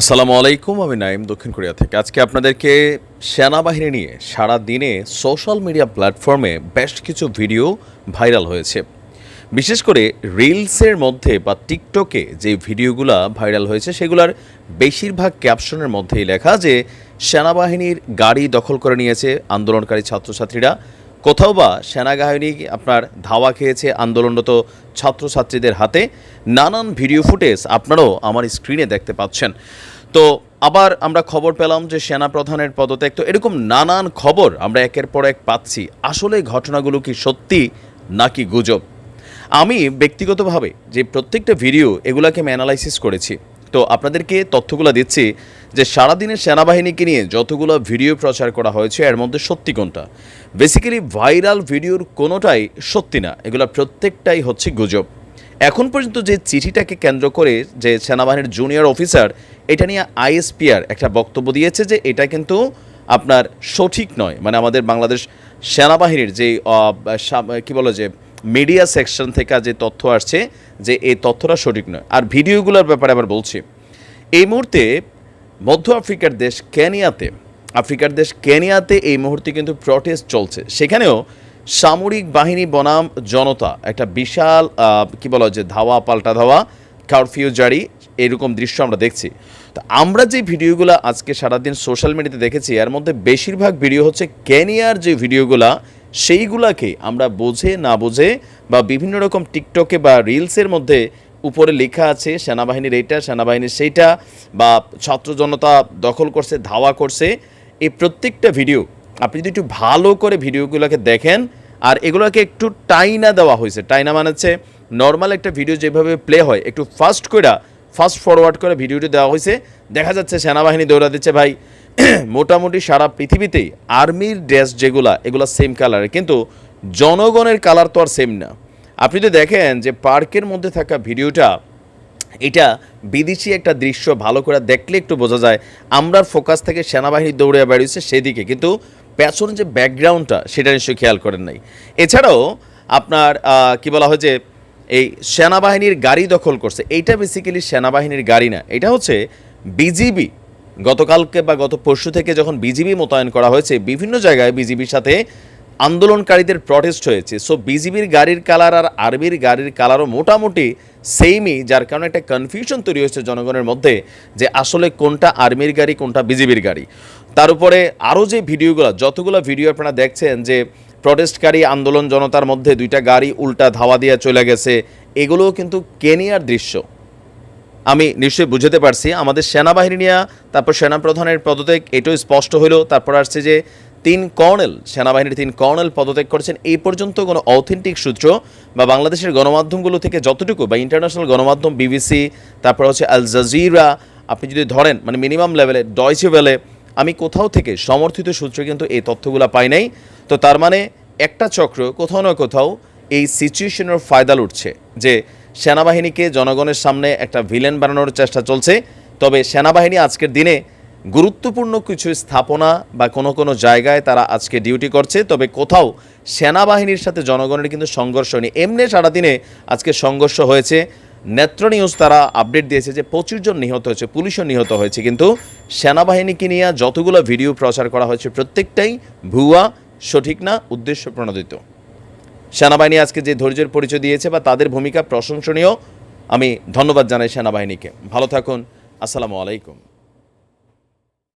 আসসালামু আলাইকুম, আমি নাইম দক্ষিণ কোরিয়া থেকে। আজকে আপনাদেরকে সেনাবাহিনী নিয়ে সারা দিনে সোশ্যাল মিডিয়া প্ল্যাটফর্মে বেশ কিছু ভিডিও ভাইরাল হয়েছে। বিশেষ করে রিলসের মধ্যে বা টিকটকে যে ভিডিওগুলা ভাইরাল হয়েছে, সেগুলার বেশিরভাগ ক্যাপশনের মধ্যেই লেখা যে, সেনাবাহিনীর গাড়ি দখল করে নিয়েছে আন্দোলনকারী ছাত্রছাত্রীরা। কোথাও বা সেনাবাহিনী আপনার ধাওয়া খেয়েছে আন্দোলনরত ছাত্রছাত্রীদের হাতে, নানান ভিডিও ফুটেজ আপনারাও আমার স্ক্রিনে দেখতে পাচ্ছেন। তো আবার আমরা খবর পেলাম যে সেনা প্রধানের পদত্যাগ, তো এরকম নানান খবর আমরা একের পর এক পাচ্ছি। আসলে ঘটনাগুলো কি সত্যি নাকি গুজব? আমি ব্যক্তিগতভাবে যে প্রত্যেকটা ভিডিও এগুলাকে আমি অ্যানালাইসিস করেছি। তো আপনাদেরকে তথ্যগুলো দিচ্ছি যে সারাদিনের সেনাবাহিনীকে নিয়ে যতগুলো ভিডিও প্রচার করা হয়েছে, এর মধ্যে সত্যি কোনটা? বেসিক্যালি ভাইরাল ভিডিওর কোনোটাই সত্যি না। এগুলো প্রত্যেকটাই হচ্ছে গুজব। এখন পর্যন্ত যে চিঠিটাকে কেন্দ্র করে যে সেনাবাহিনীর জুনিয়র অফিসার এটা নিয়ে আইএসপিআর একটা বক্তব্য দিয়েছে যে এটা কিন্তু আপনার সঠিক নয়। মানে আমাদের বাংলাদেশ সেনাবাহিনীর যে কি বলো যে মিডিয়া সেকশন থেকে যে তথ্য আসছে, যে এই তথ্যটা সঠিক নয়। আর ভিডিওগুলোর ব্যাপারে আবার বলছি। এই মুহূর্তে মধ্য আফ্রিকার দেশ কেনিয়াতে, আফ্রিকার দেশ কেনিয়াতে এই মুহূর্তে কিন্তু প্রটেস্ট চলছে। সেখানেও সামরিক বাহিনী বনাম জনতা, একটা বিশাল কি বলা যে ধাওয়া, পাল্টা ধাওয়া কারফিউ জারি, এরকম দৃশ্য আমরা দেখছি। তো আমরা যে ভিডিওগুলো আজকে সারাদিন সোশ্যাল মিডিয়াতে দেখেছি, এর মধ্যে বেশিরভাগ ভিডিও হচ্ছে কেনিয়ার যে ভিডিওগুলা, সেইগুলাকে আমরা বোঝে, না বোঝে বা বিভিন্ন রকম টিকটকে বা রিলসের মধ্যে উপরে লেখা আছে, সেনাবাহিনীর এইটা সেনাবাহিনীর সেইটা, বা ছাত্র জনতা দখল করছে, ধাওয়া করছে, এই প্রত্যেকটা ভিডিও আপনি যদি একটু ভালো করে ভিডিওগুলোকে দেখেন, আর এগুলোকে একটু টাইনা দেওয়া হয়েছে, টাইনা মানে হচ্ছে নর্মাল একটা ভিডিও যেভাবে প্লে হয়, একটু ফাস্ট করে ফাস্ট ফরওয়ার্ড করে ভিডিওটি দেওয়া হয়েছে, দেখা যাচ্ছে সেনাবাহিনী দৌড়া দিচ্ছে, ভাই, মোটামুটি সারা পৃথিবীতেই আর্মির ড্রেস যেগুলা, এগুলো সেম কালারের কিন্তু জনগণের কালার তো আর সেম না। আপনি যদি দেখেন যে পার্কের মধ্যে থাকা ভিডিওটা, এটা বিদেশি একটা দৃশ্য, ভালো করে দেখলে একটু বোঝা যায় আমরা ফোকাস থেকে সেনাবাহিনী দৌড়ে বেরিয়েছে সেদিকে। কিন্তু পেছন যে ব্যাকগ্রাউন্ডটা, সেটা নিশ্চয়ই খেয়াল করেন নাই। এছাড়াও আপনার কি বলা হয় যে, এই সেনাবাহিনীর গাড়ি দখল করছে। এইটা বেসিক্যালি সেনাবাহিনীর গাড়ি না। এটা হচ্ছে বিজিবি গতকালকে বা গত পরশু থেকে যখন বিজিবি মোতায়েন করা হয়েছে, বিভিন্ন জায়গায় বিজিবির সাথে আন্দোলনকারীদের প্রটেস্ট হয়েছে। সো বিজিবির গাড়ির কালার আর আর্মির গাড়ির কালারও মোটামুটি সেমই যার কারণে একটা কনফিউশন তৈরি হয়েছে জনগণের মধ্যে যে আসলে কোনটা আর্মির গাড়ি, কোনটা বিজিবির গাড়ি। তার উপরে আরও যে ভিডিওগুলো, যতগুলো ভিডিও আপনারা দেখছেন যে প্রটেস্টকারী আন্দোলন জনতার মধ্যে দুইটা গাড়ি উল্টা ধাওয়া দিয়ে চলে গেছে, এগুলোও কিন্তু কেনিয়ার দৃশ্য। আমি নিশ্চয়ই বুঝতে পারছি। আমাদের সেনাবাহিনী নিয়ে, তারপর সেনাপ্রধানের পদত্যাগ, এটাও স্পষ্ট হলো। তারপর আসছে যে তিন কর্নেল, সেনাবাহিনীর তিন কর্নেল পদত্যাগ করেছেন। এই পর্যন্ত কোনো অথেন্টিক সূত্র বা বাংলাদেশের গণমাধ্যমগুলো থেকে যতটুকু বা ইন্টারন্যাশনাল গণমাধ্যম বিবিসি তারপর হচ্ছে আল জাজিরা আপনি যদি ধরেন মানে মিনিমাম লেভেলে ডয়চে ওয়েলে আমি কোথাও থেকে সমর্থিত সূত্রে কিন্তু এই তথ্যগুলো পাই নাই। তো তার মানে একটা চক্র, কোথাও না কোথাও এই সিচুয়েশনের ফায়দা লুটছে যে সেনাবাহিনীকে জনগণের সামনে একটা ভিলেন বানানোর চেষ্টা চলছে। তবে সেনাবাহিনী আজকের দিনে গুরুত্বপূর্ণ কিছু স্থাপনা বা কোনো কোনো জায়গায় তারা আজকে ডিউটি করছে, তবে কোথাও সেনাবাহিনীর সাথে জনগণের কিন্তু সংঘর্ষ নেই এমনি সারাদিনে আজকে সংঘর্ষ হয়েছে। নেত্র নিউজ তারা আপডেট দিয়েছে যে পঁচিশ জন নিহত হয়েছে, পুলিশও নিহত হয়েছে। কিন্তু সেনাবাহিনীকে নিয়ে যতগুলো ভিডিও প্রচার করা হয়েছে, প্রত্যেকটাই ভুয়া, সঠিক না, উদ্দেশ্য প্রণোদিত। সেনাবাহিনী আজকে যে ধৈর্যের পরিচয় দিয়েছে বা তাদের ভূমিকা প্রশংসনীয়, আমি ধন্যবাদ জানাই সেনাবাহিনীকে। ভালো থাকুন, আসসালামু আলাইকুম।